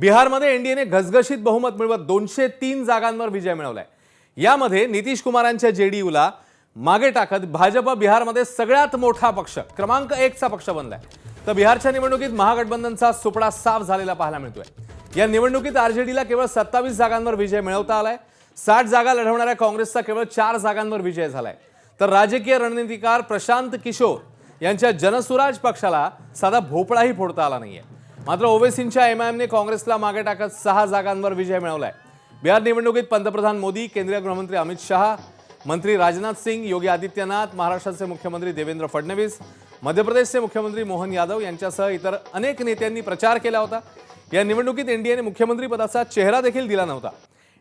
बिहारमध्ये एनडीएने घसघशीत बहुमत मिळवत दोनशे तीन जागांवर विजय मिळवलाय. यामध्ये नितीश कुमारांच्या जेडीयूला मागे टाकत भाजप बिहारमध्ये सगळ्यात मोठा पक्ष क्रमांक एकचा पक्ष बनलाय. तर बिहारच्या निवडणुकीत महागठबंधनचा सुपडा साफ झालेला पाहायला मिळतोय. या निवडणुकीत आरजेडीला केवळ सत्तावीस जागांवर विजय मिळवता आलाय. साठ जागा लढवणाऱ्या काँग्रेसचा केवळ चार जागांवर विजय झालाय. तर राजकीय रणनीतिकार प्रशांत किशोर यांच्या जनसुराज पक्षाला साधा भोपळाही फोडता आला नाहीये. मात्र ओवेसींच्या एमआयएमने काँग्रेसला मागे टाकत सहा जागांवर विजय मिळवलाय. बिहार निवडणुकीत पंतप्रधान मोदी केंद्रीय गृहमंत्री अमित शहा मंत्री राजनाथ सिंग योगी आदित्यनाथ महाराष्ट्राचे मुख्यमंत्री देवेंद्र फडणवीस मध्य प्रदेशचे मुख्यमंत्री मोहन यादव यांच्यासह इतर अनेक नेत्यांनी प्रचार केला होता. या निवडणुकीत एनडीएने मुख्यमंत्री पदाचा चेहरा देखील दिला नव्हता.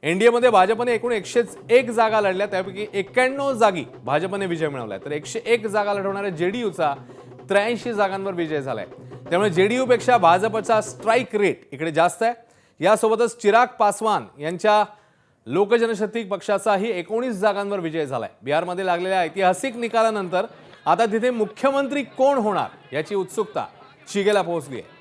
एनडीएमध्ये भाजपने एकूण एकशेच एक जागा लढल्या त्यापैकी एक्क्याण्णव जागी भाजपने विजय मिळवलाय. तर एकशे एक जागा लढवणाऱ्या जेडीयूचा त्र्याऐंशी जागांवर विजय झालाय. त्यामुळे जे डी यूपेक्षा भाजपचा स्ट्राईक रेट इकडे जास्त आहे. यासोबतच चिराग पासवान यांच्या लोकजनशक्ती पक्षाचाही एकोणीस जागांवर विजय झालाय. बिहारमध्ये लागलेल्या ऐतिहासिक निकालानंतर आता तिथे मुख्यमंत्री कोण होणार याची उत्सुकता शिगेला पोहोचली आहे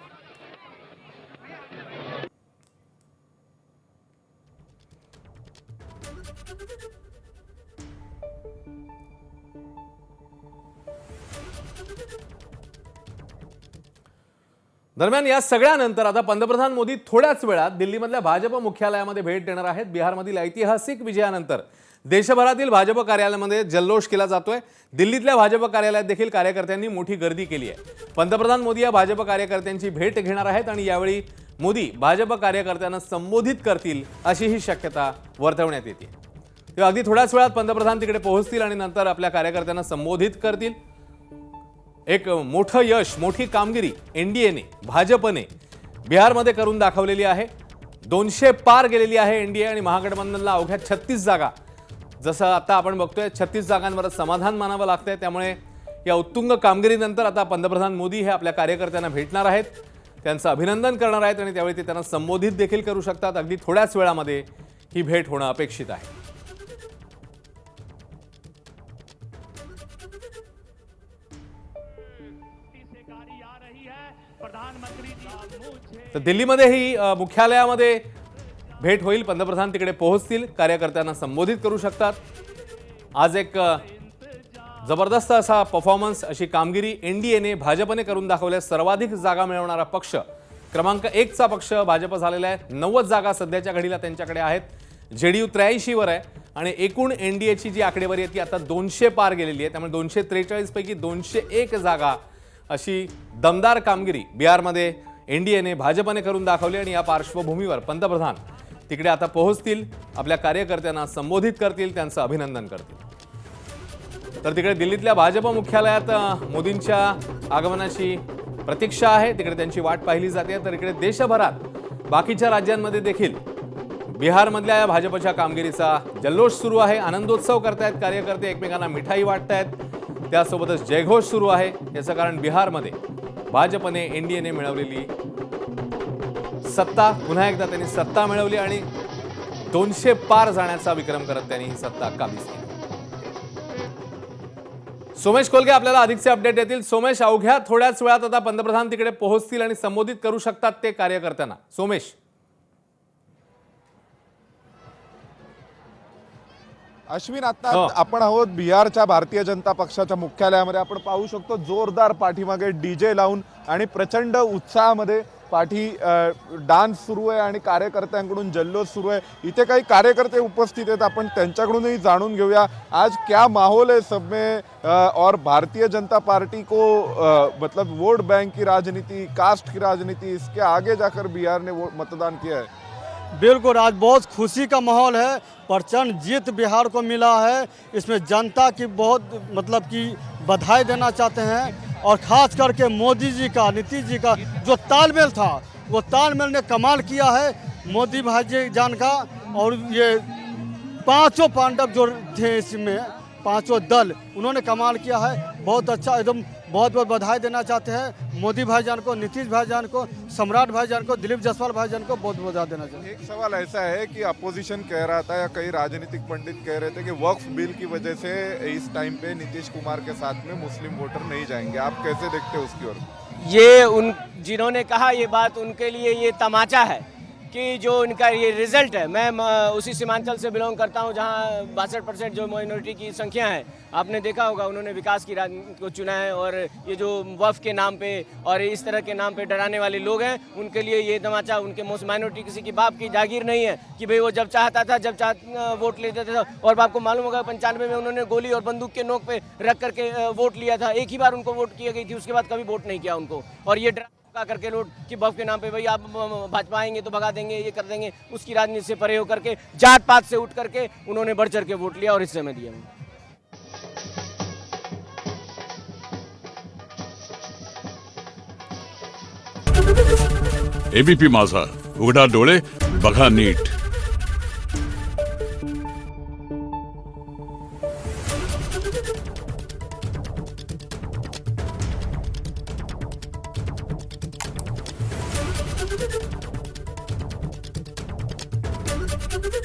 दरम्यान या सगळ्यानंतर आता पंतप्रधान मोदी थोड्याच वेळात दिल्लीमधल्या भाजप मुख्यालयामध्ये भेट देणार आहेत. बिहारमधील ऐतिहासिक विजयानंतर देशभरातील भाजप कार्यालयामध्ये जल्लोष केला जातोय. दिल्लीतल्या भाजप कार्यालयात देखील कार्यकर्त्यांनी मोठी गर्दी केली आहे. पंतप्रधान मोदी या भाजप कार्यकर्त्यांची भेट घेणार आहेत आणि यावेळी मोदी भाजप कार्यकर्त्यांना संबोधित करतील अशी ही शक्यता वर्तवण्यात येते. अगदी थोड्याच वेळात पंतप्रधान तिकडे पोहोचतील आणि नंतर आपल्या कार्यकर्त्यांना संबोधित करतील. एक मोठं यश मोठी कामगिरी एन डी एने भाजपने बिहारमध्ये करून दाखवलेली आहे. दोनशे पार गेलेली आहे एन डी ए आणि महागठबंधनला अवघ्या छत्तीस जागा. जसं आता आपण बघतोय छत्तीस जागांवर समाधान मानावं लागतंय. त्यामुळे या उत्तुंग कामगिरीनंतर आता पंतप्रधान मोदी हे आपल्या कार्यकर्त्यांना भेटणार आहेत. त्यांचं अभिनंदन करणार आहेत आणि त्यावेळी ते त्यांना संबोधित देखील करू शकतात. अगदी थोड्याच वेळामध्ये ही भेट होणं अपेक्षित आहे. तर दिल्लीमध्येही मुख्यालयामध्ये भेट होईल. पंतप्रधान तिकडे पोहोचतील. कार्यकर्त्यांना संबोधित करू शकतात. आज एक जबरदस्त असा परफॉर्मन्स अशी कामगिरी एन डी एने भाजपने करून दाखवल्या. सर्वाधिक जागा मिळवणारा पक्ष क्रमांक एकचा पक्ष भाजप झालेला आहे. नव्वद जागा सध्याच्या घडीला त्यांच्याकडे आहेत. जे डी यू त्र्याऐंशीवर आहे आणि एकूण एन डी एची जी आकडेवारी आहे ती आता दोनशे पार गेलेली आहे. त्यामुळे दोनशे त्रेचाळीसपैकी दोनशे एक जागा अशी दमदार कामगिरी बिहारमध्ये एनडीएने भाजपने करून दाखवली आणि या पार्श्वभूमीवर पंतप्रधान तिकडे आता पोहोचतील आपल्या कार्यकर्त्यांना संबोधित करतील त्यांचं अभिनंदन करतील. तर तिकडे दिल्लीतल्या भाजप मुख्यालयात मोदींच्या आगमनाची प्रतीक्षा आहे. तिकडे त्यांची वाट पाहिली जाते. तर इकडे देशभरात बाकीच्या राज्यांमध्ये देखील बिहारमधल्या या भाजपच्या कामगिरीचा जल्लोष सुरू आहे. आनंदोत्सव करतायत कार्यकर्ते एकमेकांना मिठाई वाटतायत. त्यासोबतच जयघोष सुरू आहे. याचं कारण बिहारमध्ये भाजपने एनडीएने मिळवलेली सत्ता. पुन्हा एकदा त्यांनी सत्ता मिळवली आणि दोनशे पार जाण्याचा विक्रम करत त्यांनी ही सत्ता काबीज केली सोमेश कोलगे आपल्याला अधिकचे अपडेट देतील. सोमेश अवघ्या थोड्याच वेळात आता पंतप्रधान तिकडे पोहोचतील आणि संबोधित करू शकतात ते कार्यकर्त्यांना. सोमेश. अश्विन आता हो. आपण आहोत बिहारच्या भारतीय जनता पक्षाच्या मुख्यालयामध्ये. आपण पाहू शकतो जोरदार पाठीमागे डीजे लावून आणि प्रचंड उत्साहामध्ये पाठी डान्स सुरू आहे आणि कार्यकर्त्यांकडून जल्लोष सुरू आहे. इथे काही कार्यकर्ते उपस्थित आहेत. आपण त्यांच्याकडूनही जाणून घेऊया. आज क्या माहौल है सब में और भारतीय जनता पार्टी को मतलब वोट बैंक की राजनीति कास्ट की राजनीति इसके आगे जाकर बिहार ने मतदान किया है. बिल्कुल, आज बहुत खुशी का माहौल है। प्रचंड जीत बिहार को मिला है। इसमें जनता की बहुत मतलब कि बधाई देना चाहते हैं। और खास करके मोदी जी का, नीतीश जी का जो तालमेल था, वो तालमेल ने कमाल किया है। मोदी भाई जी जान का, और ये पाँचों पांडव जो थे इसमें पाँचों दल उन्होंने कमाल किया है। बहुत अच्छा एकदम बहुत बहुत बधाई देना चाहते हैं। मोदी भाईजान को नीतीश भाईजान को सम्राट भाईजान को दिलीप जायसवाल भाईजान को बहुत बहुत बधाई देना चाहते हैं। एक सवाल ऐसा है कि अपोजिशन कह रहा था या कई राजनीतिक पंडित कह रहे थे कि वक्फ बिल की वजह से इस टाइम पे नीतीश कुमार के साथ में मुस्लिम वोटर नहीं जाएँगे। आप कैसे देखते हो उसकी ओर? ये उन जिन्होंने कहा ये बात उनके लिए ये तमाचा है। कि जो इनका ये रिज़ल्ट है, मैं उसी सीमांचल से बिलोंग करता हूँ, जहाँ बासठ परसेंट जो माइनॉरिटी की संख्या है, आपने देखा होगा उन्होंने विकास की राजनीति को चुना है और ये जो वफ के नाम पे और इस तरह के नाम पे डराने वाले लोग हैं, उनके लिए ये तमाचा, उनके मोस्ट माइनॉरिटी किसी की बाप की जागीर नहीं है कि भाई वो जब चाहता था, जब चाह वोट लेते थे, और आपको मालूम होगा पंचानवे में उन्होंने गोली और बंदूक के नोक पे रख करके वोट लिया था। एक ही बार उनको वोट किया गई थी, उसके बाद कभी वोट नहीं किया उनको। और ये डरा धमका करके लोग कि बफ के नाम पे भाई आप भाजपा आएँगे तो भगा देंगे, ये कर देंगे। उसकी राजनीति से परे होकर के जात पात से उठ करके उन्होंने बढ़ चढ़ के वोट लिया और हिस्से में दिया एबीपी माझा, उघडा डोळे, बघा नीट।